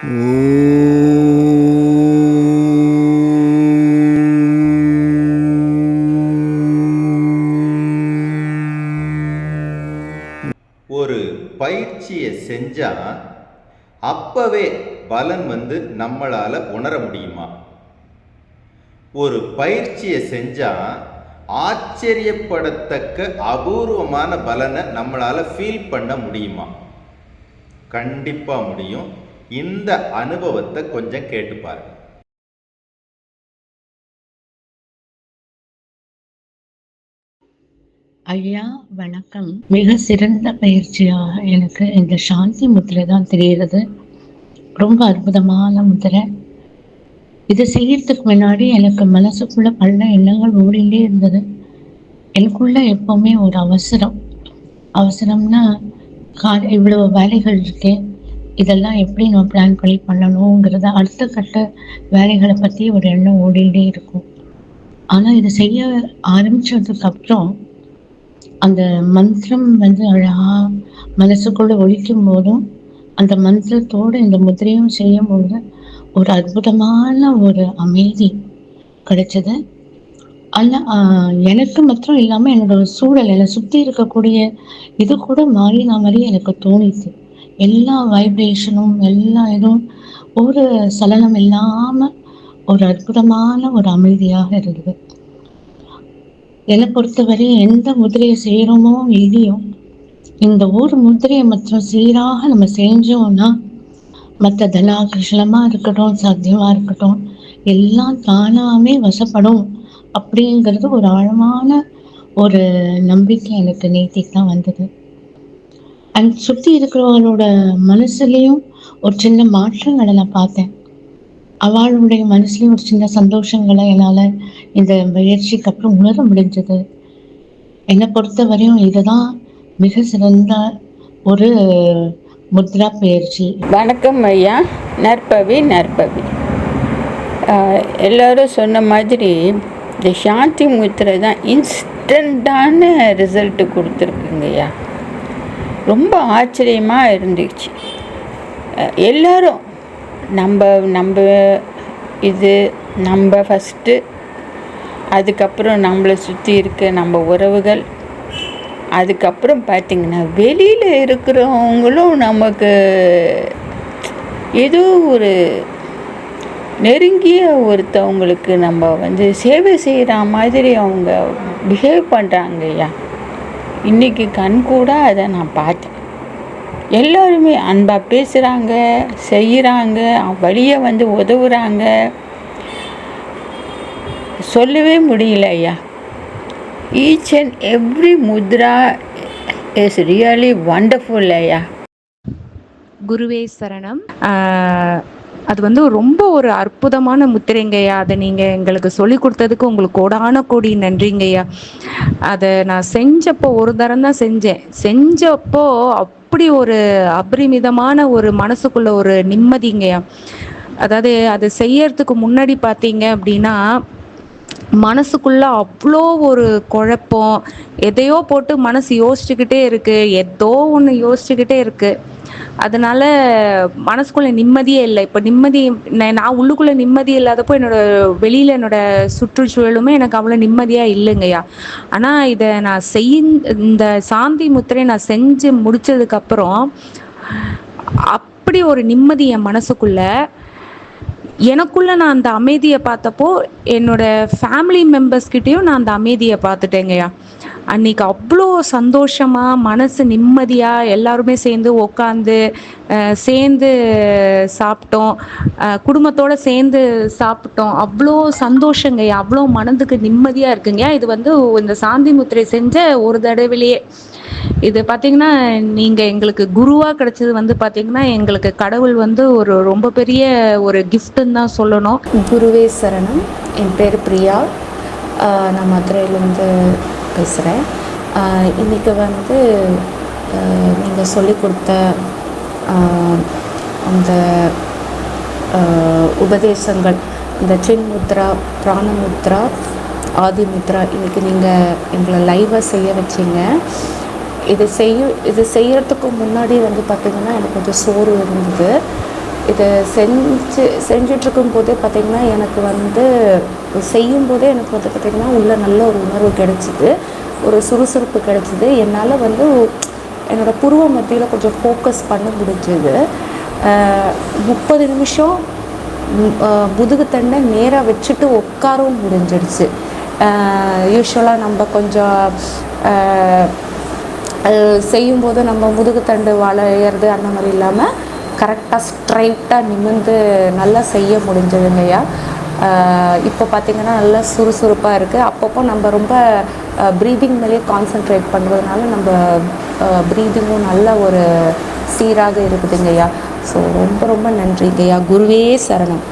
ஒரு பயிற்சியை செஞ்சா அப்பவே பலன் வந்து நம்மளால உணர முடியுமா? ஒரு பயிற்சியை செஞ்சா ஆச்சரியப்படத்தக்க அபூர்வமான பலனை நம்மளால ஃபீல் பண்ண முடியுமா? கண்டிப்பா முடியும். இந்த அனுபவத்தை கொஞ்சம் கேட்டு பாருங்க. ஐயா வணக்கம். மிக சிறந்த பயிற்சியாக எனக்கு இந்த சாந்தி முத்திரை தான் தெரிகிறது. ரொம்ப அற்புதமான முத்திரை. இதை செய்யறதுக்கு முன்னாடி எனக்கு மனசுக்குள்ள பல எண்ணங்கள் ஓடிண்டே இருந்தது. எனக்குள்ள எப்பவுமே ஒரு அவசரம். அவசரம்னா கா இவ்வளோ வேலைகள் இருக்கே. இதெல்லாம் எப்படி நம்ம பிளான் பண்ணி பண்ணணுங்கிறத அடுத்த கட்ட வேலைகளை பற்றி ஒரு எண்ணம் ஓடிட்டே இருக்கும். ஆனால் இதை செய்ய ஆரம்பிச்சதுக்கு அப்புறம் அந்த மந்திரம் வந்து அழகா மனசுக்குள்ளே ஒழிக்கும் போதும் அந்த மந்திரத்தோட இந்த முதிரையும் செய்யும் போது ஒரு அற்புதமான ஒரு அமைதி கிடைச்சது. அல்ல எனக்கு மாத்திரம் இல்லாமல் என்னோட சூழல் என்னை சுற்றி இருக்கக்கூடிய இது கூட மாறின மாதிரி எனக்கு தோணிச்சு. எல்லா வைப்ரேஷனும் எல்லா இதுவும் ஒரு சலனம் இல்லாமல் ஒரு அற்புதமான ஒரு அமைதியாக இருந்தது. என்னை பொறுத்தவரை எந்த முதிரையை செய்கிறோமோ இல்லையோ இந்த ஒரு முதிரையை மற்றும் சீராக நம்ம செஞ்சோம்னா மற்ற தனாகிருஷ்ணமாக இருக்கட்டும் சாத்தியமாக இருக்கட்டும் எல்லாம் தானாமே வசப்படும் அப்படிங்கிறது ஒரு ஆழமான ஒரு நம்பிக்கை எனக்கு நேத்திக்கு தான் வந்தது. அண்ட் சுற்றி இருக்கிறவங்களோட மனசுலேயும் ஒரு சின்ன மாற்றங்களை நான் பார்த்தேன். அவளுடைய மனசுலேயும் ஒரு சின்ன சந்தோஷங்களை என்னால் இந்த முயற்சிக்கு அப்புறம் உணர முடிஞ்சது. என்னை பொறுத்த வரையும் இதுதான் மிக சிறந்த ஒரு முத்ரா பயிற்சி. வணக்கம் ஐயா. நற்பவி நற்பவி. எல்லோரும் சொன்ன மாதிரி இந்த சாந்தி முத்திரை தான் இன்ஸ்டண்ட்டான ரிசல்ட்டு கொடுத்துருக்குங்கய்யா ரொம்ப ஆச்சரியமாக இருந்துச்சு. எல்லோரும் நம்ம நம்ம இது நம்ம ஃபஸ்ட்டு அதுக்கப்புறம் நம்மளை சுற்றி இருக்க நம்ம உறவுகள் அதுக்கப்புறம் பார்த்திங்கன்னா வெளியில் இருக்கிறவங்களும் நமக்கு ஏதோ ஒரு நெருங்கிய ஒருத்தவங்களுக்கு நம்ம வந்து சேவை செய்கிற மாதிரி அவங்க பிஹேவ் பண்ணுறாங்க ஐயா இன்றைக்கி கண் கூட அதை நான் பார்த்தேன். எல்லோருமே அன்பாக பேசுகிறாங்க செய்கிறாங்க வழியை வந்து உதவுறாங்க சொல்லவே முடியல ஐயா. Each and every Mudra is really wonderful ஐயா. குருவே சரணம். அது வந்து ரொம்ப ஒரு அற்புதமான முத்திரைங்கய்யா. அதை நீங்கள் எங்களுக்கு சொல்லி கொடுத்ததுக்கு உங்களுக்கு கோடான கோடி நன்றிங்கய்யா. அதை நான் செஞ்சப்போ ஒரு தரம் தான் செஞ்சேன். செஞ்சப்போ அப்படி ஒரு அபரிமிதமான ஒரு மனசுக்குள்ள ஒரு நிம்மதிங்கய்யா. அதாவது அது செய்யறதுக்கு முன்னாடி பார்த்தீங்க அப்படின்னா மனசுக்குள்ளே அவ்வளோ ஒரு குழப்பம். எதையோ போட்டு மனசு யோசிச்சுக்கிட்டே இருக்குது ஏதோ ஒன்று யோசிச்சுக்கிட்டே இருக்குது அதனால மனசுக்குள்ள நிம்மதியே இல்லை. இப்போ நிம்மதி நான் உள்ளுக்குள்ளே உள்ளுக்குள்ள நிம்மதி இல்லாதப்போ என்னோட வெளியில என்னோட சுற்றுச்சூழலுமே எனக்கு அவ்வளோ நிம்மதியா இல்லைங்கய்யா ஆனா இதை நான் செய் இந்த சாந்தி முத்திரை நான் செஞ்சு முடிச்சதுக்கு அப்புறம் அப்படி ஒரு நிம்மதி என் மனசுக்குள்ள எனக்குள்ள நான் அந்த அமைதியை பார்த்தப்போ என்னோட ஃபேமிலி மெம்பர்ஸ்கிட்டயும் நான் அந்த அமைதியை பார்த்துட்டேங்கய்யா அன்னைக்கு அவ்வளோ சந்தோஷமா மனசு நிம்மதியா எல்லாருமே சேர்ந்து உக்காந்து சேர்ந்து சாப்பிட்டோம். குடும்பத்தோடு குடும்பத்தோட சேர்ந்து சாப்பிட்டோம். அவ்வளோ சந்தோஷங்கய்யா அவ்வளோ மனதுக்கு நிம்மதியா இருக்குங்கய்யா இது வந்து இந்த சாந்தி முத்திரை செஞ்ச ஒரு தடவையிலேயே. இது பார்த்தீங்கன்னா நீங்கள் எங்களுக்கு குருவாக கிடைச்சது வந்து பார்த்தீங்கன்னா எங்களுக்கு கடவுள் வந்து ஒரு ரொம்ப பெரிய ஒரு கிஃப்ட்டுன்னு தான் சொல்லணும். குருவே சரணம். என் பேர் பிரியா. நான் மதுரையிலேருந்து பேசுகிறேன் இன்றைக்கி வந்து நீங்கள் சொல்லி கொடுத்த அந்த உபதேசங்கள் இந்த சின்முத்ரா பிராணமுத்ரா ஆதிமுத்ரா இன்றைக்கி நீங்கள் எங்களை லைவாக செய்ய வச்சீங்க. இது செய்ய இது செய்யறதுக்கு முன்னாடி வந்து பார்த்திங்கன்னா எனக்கு கொஞ்சம் சோர்வு இருந்தது. இது செஞ்சு செஞ்சிட்ருக்கும் போதே பார்த்திங்கன்னா எனக்கு வந்து செய்யும் போதே எனக்கு வந்து பார்த்திங்கன்னா உள்ள நல்ல ஒரு உணர்வு கிடச்சிது. ஒரு சுறுசுறுப்பு கிடச்சிது. என்னால் வந்து என்னோடய புருவ மத்தியில் கொஞ்சம் ஃபோக்கஸ் பண்ண முடிஞ்சுது. முப்பது நிமிஷம் முதுகு தண்டை நேராக வச்சுட்டு உட்காரவும் முடிஞ்சிடுச்சு. யூஸ்வலாக நம்ம கொஞ்சம் அது செய்யும்போது நம்ம முதுகுத்தண்டு வளையிறது அந்த மாதிரி இல்லாமல் கரெக்டாக ஸ்ட்ரைட்டாக நிமிர்ந்து நல்லா செய்ய முடிஞ்சதுங்கய்யா இப்போ பார்த்திங்கன்னா நல்லா சுறுசுறுப்பாக இருக்குது அப்பப்போ நம்ம ரொம்ப ப்ரீதிங் மேலேயே கான்சென்ட்ரேட் பண்ணுறதுனால நம்ம ப்ரீதிங்கும் நல்ல ஒரு சீராக இருக்குதுங்கய்யா ஸோ ரொம்ப ரொம்ப நன்றிங்கய்யா குருவே சரணம்.